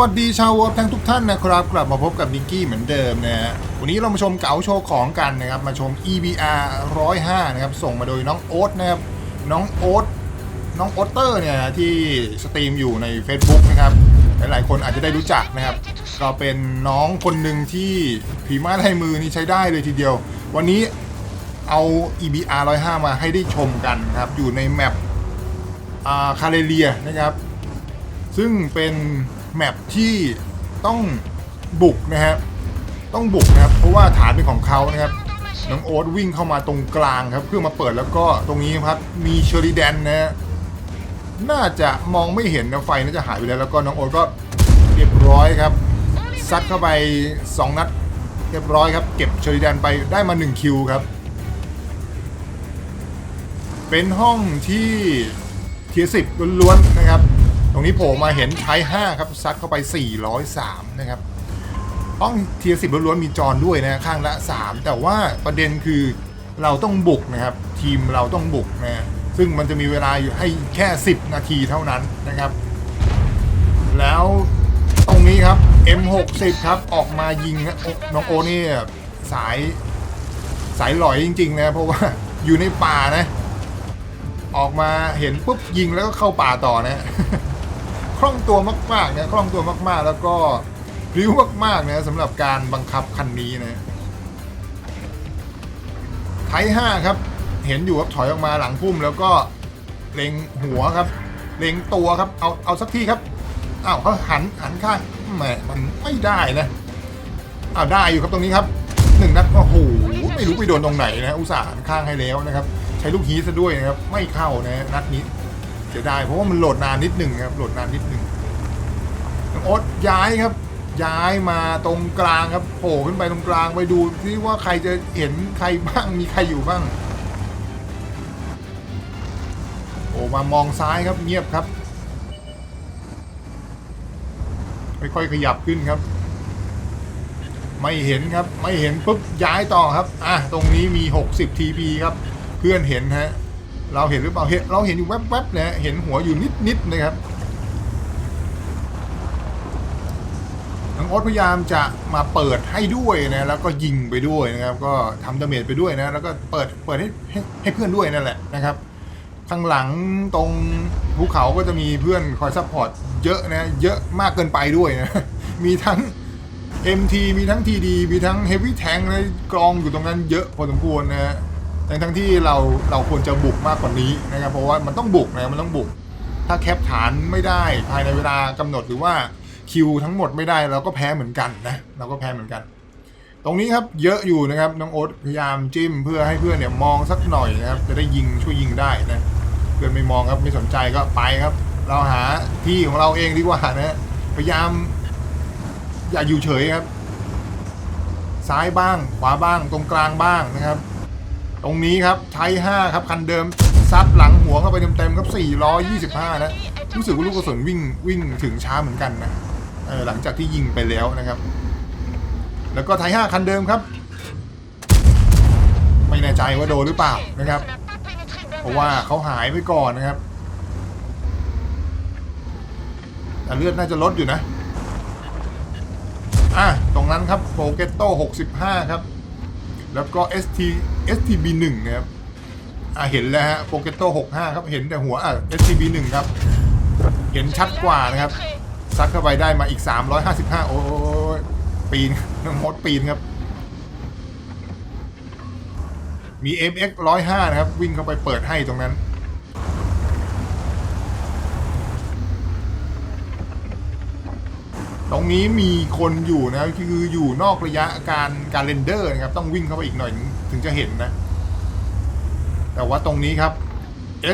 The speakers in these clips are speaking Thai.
วัสดีชาววอร์ทั้งทุกท่านนะครับ กลับมาพบกับนิกกี้เหมือนเดิมนะฮะวันนี้เรามาชมเก๋าโชว์ของกันนะครับ มาชม EBR 105 นะครับ ส่งมาโดยน้องโอ๊ตนะครับ น้องโอ๊ตน้องโอ๊ตเตอร์เนี่ยที่สตรีมอยู่ใน Facebook นะครับ หลายๆ คนอาจจะได้รู้จักนะครับ ก็เป็นน้องคนหนึ่งที่ผีมาลายมือนี่ใช้ได้เลยทีเดียว วันนี้เอา EBR 105 มาให้ได้ชมกันครับ อยู่ในแมปคาเรเลียนะครับ ซึ่งเป็น แมปที่ต้องบุกนะครับต้องบุกนะครับ เพราะว่าฐานเป็นของเขานะครับน้องโอ๊ตวิ่งเข้ามาตรงกลางครับ เพื่อมาเปิดแล้วก็ตรงนี้ครับมีเชอริแดนนะน่าจะมองไม่เห็นนะไฟน่าจะหายไปแล้วแล้วก็น้องโอ๊ตก็เรียบร้อยครับซัดเข้าไป 2 นัดเรียบร้อยครับ เก็บเชอริแดนไปได้มา 1 คิวครับ เป็นห้องที่เทียสิบล้วนๆนะครับ ตรงนี้โผล่มาเห็นไทย5ครับซัดเข้าไป 403 นะครับห้องเทียสิบล้วนๆมีจอนด้วยนะข้างละ 3 แต่ว่าประเด็นคือเราต้องบุกนะครับ ทีมเราต้องบุกนะซึ่งมันจะมีเวลาอยู่ให้แค่ 10 นาทีเท่านั้นนะครับ แล้วตรงนี้ครับ M60 ครับออกมายิงนะน้องโอนี่สายสายหลอยจริง ๆ นะ เพราะว่าอยู่ในป่านะ ออกมาเห็นปุ๊บยิงแล้วก็เข้าป่าต่อนะ คล่องตัวมากๆนะคล่องตัวมากๆ แล้วก็ริ้วมากๆนะสำหรับการบังคับคันนี้นะไทยห้าครับ เห็นอยู่ครับถอยออกมาหลังพุ่มแล้วก็เล็งหัวครับ เล็งตัวครับ เอาเอาสักทีครับอ้าวเขาหันหันข้างแหมมันไม่ได้นะอ้าวได้อยู่ครับตรงนี้ครับหนึ่งนัดโอ้โหไม่รู้ไปโดนตรงไหนนะอุตส่าห์หันข้างให้แล้วนะครับ ใช้ลูกฮีซะด้วยนะครับ ไม่เข้านะนัดนี้ เสียดายเพราะว่ามันโหลดนานนิดหนึ่งครับ โหลดนานนิดหนึ่งน้องโอ๊ตย้ายครับ ย้ายมาตรงกลางครับโผล่ขึ้นไปตรงกลางไปดูที่ว่าใครจะเห็นใครบ้างมีใครอยู่บ้าง โอ้มามองซ้ายครับเงียบครับค่อยๆขยับขึ้นครับ ไม่เห็นครับ ไม่เห็นปุ๊บย้ายต่อครับ อะ ตรงนี้มี 60 TP ครับ เพื่อนเห็นฮะ เราเห็นหรือเปล่าเห็นเราเห็นอยู่แวบๆนะฮะเห็นหัวอยู่นิดๆนะครับน้งโอ๊ตพยายามจะมาเปิดให้ด้วยนะแล้วก็ยิงไปด้วยนะครับ ก็ทำดาเมจไปด้วยนะ แล้วก็เปิดเปิดให้ให้ให้เพื่อนด้วยนั่นแหละนะครับข้างหลังตรงภูเขาก็จะมีเพื่อนคอยซัพพอร์ตเยอะนะ เยอะมากเกินไปด้วยนะ มีทั้ง MT มีทั้ง TD มีทั้ง Heavy Tank และกรองอยู่ตรงนั้นเยอะพอสมควรนะฮะ ทั้งทั้งที่เราเราควรจะบุกมากกว่านี้นะครับเพราะว่ามันต้องบุกนะมันต้องบุก ถ้าแคปฐานไม่ได้ภายในเวลากำหนดหรือว่าคิวทั้งหมดไม่ได้เราก็แพ้เหมือนกันนะเราก็แพ้เหมือนกัน ตรงนี้ครับเยอะอยู่นะครับน้องโอ๊ตพยายามจิ้มเพื่อให้เพื่อนเนี่ยมองสักหน่อยนะครับจะได้ยิงช่วยยิงได้นะเพื่อนไม่มองครับไม่สนใจก็ไปครับ เราหาที่ของเราเองดีกว่านะพยายาม อย่าอยู่เฉยครับ ซ้ายบ้างขวาบ้างตรงกลางบ้างนะครับ ตรงนี้ครับไทย5ครับคันเดิมซัดหลังหัวเข้าไปเต็มๆครับ 425 นะ รู้สึกว่าลูกกระสุนวิ่งวิ่งถึงช้าเหมือนกันนะหลังจากที่ยิงไปแล้วนะครับ แล้วก็ไทย5คันเดิมครับ ไม่แน่ใจว่าโดนหรือเปล่านะครับ เพราะว่าเขาหายไปก่อนนะครับแต่เลือดน่าจะลดอยู่นะ อะ ตรงนั้นครับโปเกตโต้65 ครับ แล้วก็ ST STB 1 นะครับอะเห็นแล้วฮะโปเกตโต้65 ครับ เห็นแต่หัวอะ STB 1 ครับ เห็นชัดกว่านะครับ ซัดเข้าไปได้มาอีก 355 โอ้ยปีนน้องมดปีนครับ มี MX 105 นะครับ วิ่งเข้าไปเปิดให้ตรงนั้น รงนี้มีคนอยู่นะคืออยู่นอกระยะการการเรนเดอร์นะครับ ต้องวิ่งเข้าไปอีกหน่อยถึงจะเห็นนะ แต่ว่าตรงนี้ครับ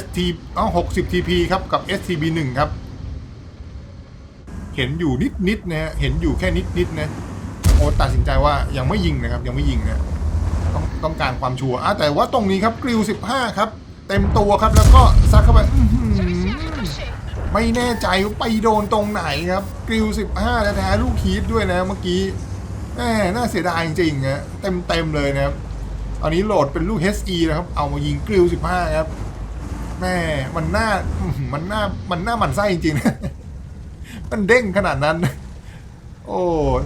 ST อ๋อ60 TP ครับกับ STB 1ครับ เห็นอยู่นิดนิดๆนะฮะเห็นอยู่แค่นิดนิดๆนะโอ้ตัดสินใจว่ายังไม่ยิงนะครับ ยังไม่ยิงนะต้องต้องการความชัวร์อะแต่ว่าตรงนี้ครับกริล15 ครับ เต็มตัวครับแล้วก็ซัดเข้าไปอื ไม่แน่ใจว่าไปโดนตรงไหนครับ กริล15แท้ๆลูกฮีทด้วยนะเมื่อกี้แหมน่าเสียดายจริงๆนะเต็มเต็มๆเลยนะครับตอนนี้โหลดเป็นลูก HE นะครับ เอามายิงกริล15 ครับแม่มันน่ามันน่ามันน่าหมันไส้จริงๆนะมันเด้งขนาดนั้น โอ้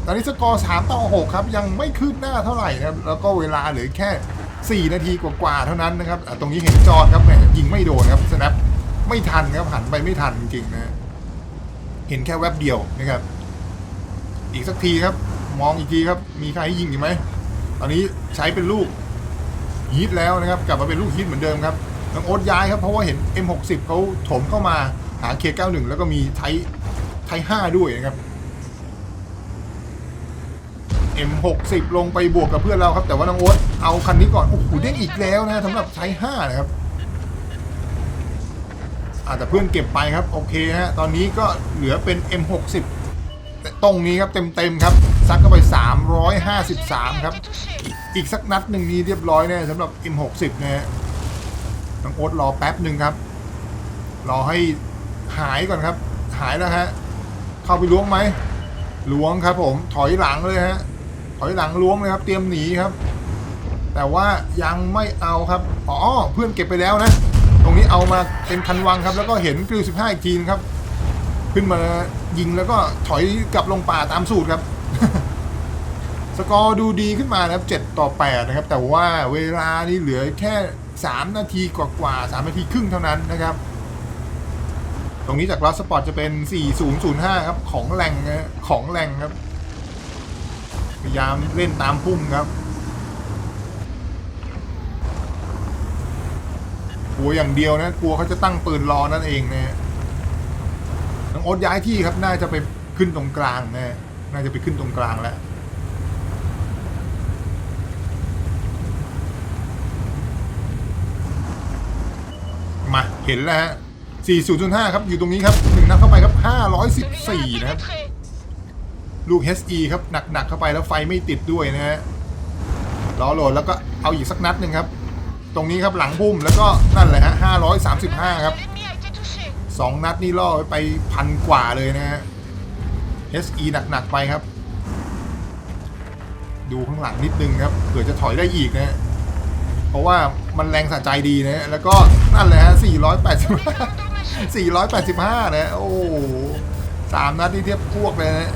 ตอนนี้สกอร์3ต่อ6ครับ ยังไม่คืบหน้าเท่าไหร่นะครับ แล้วก็เวลาเหลือแค่ 4 นาทีกว่าๆเท่านั้นนะครับตรงนี้เห็นจอนครับแหมยิงไม่โดนครับสแนป ไม่ทันครับหันไปไม่ทันจริงๆนะเห็นแค่แวบเดียวนะครับ อีกสักทีครับ มองอีกทีครับ มีใครให้ยิงอีกไหมตอนนี้ใช้เป็นลูกฮีทแล้วนะครับ กลับมาเป็นลูกฮีทเหมือนเดิมครับต้องโอ๊ตย้ายครับเพราะว่าเห็น M60 เขาถมเข้ามาหา K91 แล้วก็มีไทไท5ด้วยนะครับ M60 ลงไปบวกกับเพื่อนเราครับ แต่ว่าน้องโอ๊ตเอาคันนี้ก่อนโอ้โหเด้งอีกแล้วนะสำหรับไท5นะครับ อาแต่เพื่อนเก็บไปครับ โอเคฮะตอนนี้ก็เหลือเป็น M60 ตรงนี้ครับเต็มๆครับซัดเข้าไป 353 ครับ อีกสักนัดหนึ่งนี้เรียบร้อยแน่สำหรับ M60 นะฮะน้องโอ๊ตรอแป๊บหนึ่งครับ รอให้หายก่อนครับ หายแล้วฮะ เข้าไปล้วงไหมล้วงครับผมถอยหลังเลยฮะถอยหลังล้วงเลยครับ เตรียมหนีครับ แต่ว่ายังไม่เอาครับอ๋อเพื่อนเก็บไปแล้วนะ รงนี้เอามาเป็นคันวังครับ แล้วก็เห็นกริว15อีกทีนงครับ ขึ้นมายิงแล้วก็ถอยกลับลงป่าตามสูตรครับ สกอร์ดูดีขึ้นมานะครับ7ต่อ8นะครับ แต่ว่าเวลานี่เหลือแค่3นาทีกว่าๆ3นาทีครึ่งเท่านั้นนะครับ ตรงนี้จากลอสปอร์ตจะเป็น 4005 ครับของแรงของแรงครับ พยายามเล่นตามพุ่มครับ กลัวอย่างเดียวนะกลัวเขาจะตั้งปืนรอนั่นเองนะฮะน้องโอ๊ตย้ายที่ครับน่าจะไปขึ้นตรงกลางนะฮะน่าจะไปขึ้นตรงกลางแล้วมาเห็นแล้วฮะ40.5 ครับ อยู่ตรงนี้ครับหนึ่งนัดเข้าไปครับ 514 นะครับ ลูก HE ครับ หนักๆเข้าไปแล้วไฟไม่ติดด้วยนะฮะรอโหลดแล้วก็เอาอีกสักนัดหนึ่งครับ ตรงนี้ครับหลังพุ่มแล้วก็นั่นแหละฮะ535ครับ L'ennemi a été touché. สองนัดนี่ล่อไปพันกว่าเลยนะฮะ SE หนักๆไปครับ ดูข้างหลังนิดนึงครับเผื่อจะถอยได้อีกนะ เพราะว่ามันแรงสะใจดีนะ แล้วก็นั่นแหละฮะ485 485นะ โอ้สามนัดที่เทียบพวกเลยนะ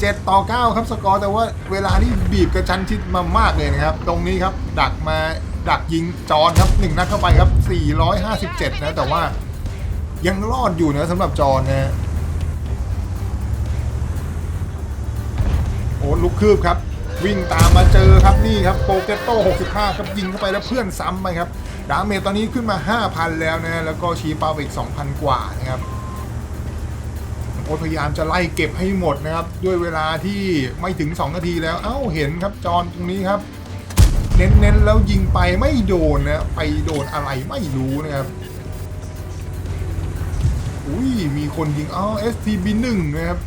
เจ็ดต่อเก้าครับสกอร์แต่ว่าเวลานี่บีบกระชันชิดมามากเลยนะครับ ตรงนี้ครับ ดักมาดักยิงจอนครับหนึ่งนัดเข้าไปครับ 457 นะ แต่ว่ายังรอดอยู่นะสำหรับจอนนะโอ้ลูกคืบครับ วิ่งตามมาเจอครับนี่ครับโปเกตโต้ 65 ครับยิงเข้าไปแล้วเพื่อนซ้ำไปครับดาเมจตอนนี้ขึ้นมา 5,000 แล้วนะแล้วก็ชี้เป้าไปอีก 2,000 กว่านะครับ โอพยายามจะไล่เก็บให้หมดนะครับ ด้วยเวลาที่ไม่ถึง 2 นาทีแล้ว เอ้าเห็นครับจอนตรงนี้ครับ เน้นๆแล้วยิงไปไม่โดนนะไปโดนอะไรไม่รู้นะครับอุ้ยมีคนยิงอ๋อ STB 1 นะครับ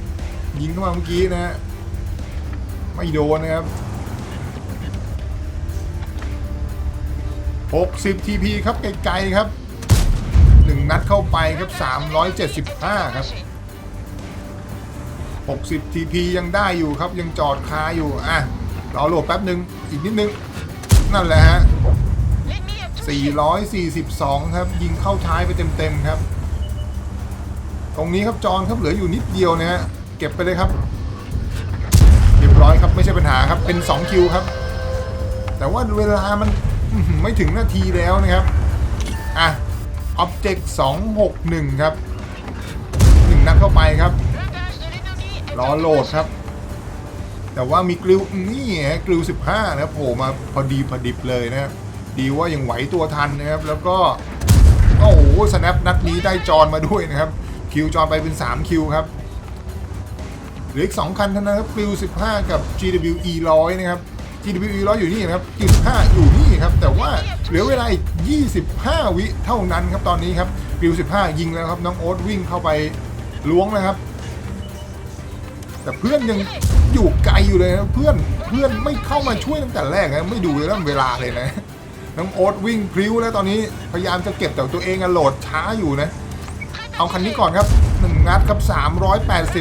ยิงเข้ามาเมื่อกี้นะฮะไม่โดนนะครับ60 TP ครับไกลๆครับ 1 นัดเข้าไปครับ 375 ครับ 60 TP ยังได้อยู่ครับยังจอดคาอยู่อะรอโหลดแป๊บหนึ่งอีกนิดนึง นั่นแหละฮะ 442 ครับ ยิงเข้าท้ายไปเต็มๆครับ ตรงนี้ครับจอนครับเหลืออยู่นิดเดียวนะฮะเก็บไปเลยครับเรียบร้อยครับไม่ใช่ปัญหาครับเป็น 2 คิวครับ แต่ว่าเวลามันไม่ถึงนาทีแล้วนะครับ อะ Object 261 ครับหนึ่งนัดเข้าไปครับ รอโหลดครับ แต่ว่ามีกริวนี่ฮะกริว 15 นะโผล่มาพอดีพอดิบเลยนะครับดีว่ายังไหวตัวทันนะครับ แล้วก็ โอ้โหสแนปนัดนี้ได้จอนมาด้วยนะครับ คิวจอนไปเป็น 3 คิวครับเหลืออีก2คันเท่านั้นครับกริว15 กับ GWE 100 นะครับ GWE 100 อยู่นี่นะครับกริว15 อยู่นี่ครับ แต่ว่าเหลือเวลาอีก 25 วิเท่านั้นครับตอนนี้ครับกริว15 ยิงแล้วครับ น้องโอ๊ตวิ่งเข้าไปล้วงนะครับ แต่เพื่อนยังอยู่ไกลอยู่เลยนะเพื่อนเพื่อนไม่เข้ามาช่วยตั้งแต่แรกนะไม่ดูเรื่องเวลาเลยนะน้องโอ๊ตวิ่งพลิ้วแล้วตอนนี้พยายามจะเก็บแต่ตัวเองอะโหลดช้าอยู่นะ เอาคันนี้ก่อนครับหนึ่งนัดครับ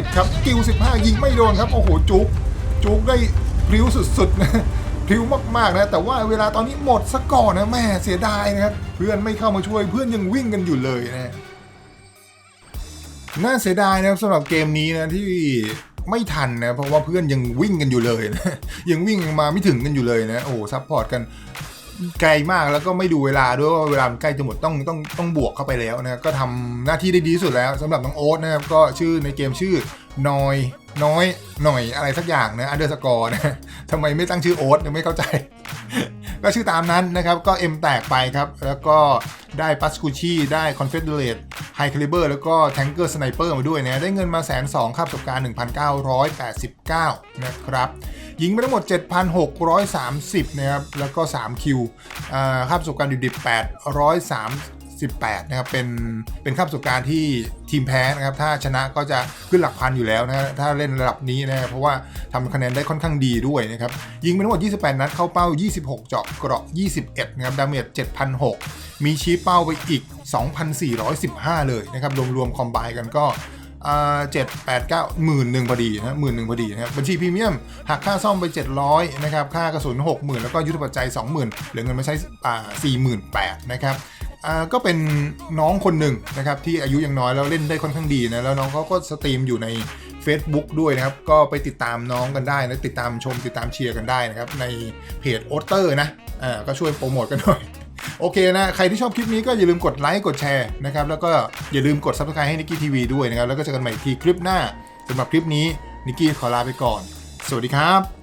380 ครับกิว15 ยิงไม่โดนครับโอ้โหจุกจุกได้พลิ้วสุดๆนะพลิ้วมากๆนะแต่ว่าเวลาตอนนี้หมดซะก่อนนะแม่เสียดายนะครับเพื่อนไม่เข้ามาช่วยเพื่อนยังวิ่งกันอยู่เลยนะน่าเสียดายนะครับสำหรับเกมนี้นะที่ ไม่ทันนะเพราะว่าเพื่อนยังวิ่งกันอยู่เลยนะยังวิ่งมาไม่ถึงกันอยู่เลยนะโอ้ซัพพอร์ตกันไกลมากแล้วก็ไม่ดูเวลาด้วยว่าเวลาใกล้จะหมดต้องต้องต้องบวกเข้าไปแล้วนะก็ทำหน้าที่ได้ดีสุดแล้วสำหรับน้องโอ๊ตนะครับก็ชื่อในเกมชื่อนอยน้อยหน่อยอะไรสักอย่างนะอันเดอร์สกอร์นะทำไมไม่ตั้งชื่อโอ๊ตยังไม่เข้าใจ ก็ชื่อตามนั้นนะครับ ก็เอ็มแตกไปครับ แล้วก็ได้ปัสคูชีได้คอนเฟดเดเรตไฮคาลิเบอร์แล้วก็แทงเกอร์สไนเปอร์มาด้วยนะได้เงินมาแสนสองค่าประสบการณ์ 1,989 นะครับยิงไปทั้งหมด 7,630 นะครับ แล้วก็ 3 คิวค่าประสบการณ์อยู่ดิบ803 2018นะครับเป็นเป็นข้ามสู่การที่ทีมแพ้นะครับถ้าชนะก็จะขึ้นหลักพันอยู่แล้วนะถ้าเล่นระดับนี้นะเพราะว่าทำคะแนนได้ค่อนข้างดีด้วยนะครับยิงไปทั้งหมด 28 นัดเข้าเป้า 26 เจาะเกราะ 21นะครับดาเมจ7,006 มีชี้เป้าไปอีก 2,415 เลยนะครับรวมๆคอมไบกันก็เจ็ดแปดเก้าหมื่นหนึ่งพอดีนะหมื่นหนึ่งพอดีนะครับบัญชีพรีเมียมหักค่าซ่อมไป 700นะครับค่ากระสุน 60,000 แล้วก็ยุทธปัจจัย 20,000 เหลือเงินมาใช้อ่า48,000นะครับ ก็เป็นน้องคนหนึ่งนะครับที่อายุยังน้อยแล้วเล่นได้ค่อนข้างดีนะแล้วน้องเขาก็สตรีมอยู่ใน Facebook ด้วยนะครับ ก็ไปติดตามน้องกันได้นะติดตามชมติดตามเชียร์กันได้นะครับ ในเพจโอเตอร์นะอ่าก็ช่วยโปรโมทกันหน่อยโอเคนะ ใครที่ชอบคลิปนี้ก็อย่าลืมกดไลค์กดแชร์นะครับ แล้วก็อย่าลืมกด Subscribe ให้นิกกี้ทีวีด้วยนะครับ แล้วก็เจอกันใหม่อีกทีคลิปหน้าสำหรับคลิปนี้นิกกี้ขอลาไปก่อน สวัสดีครับ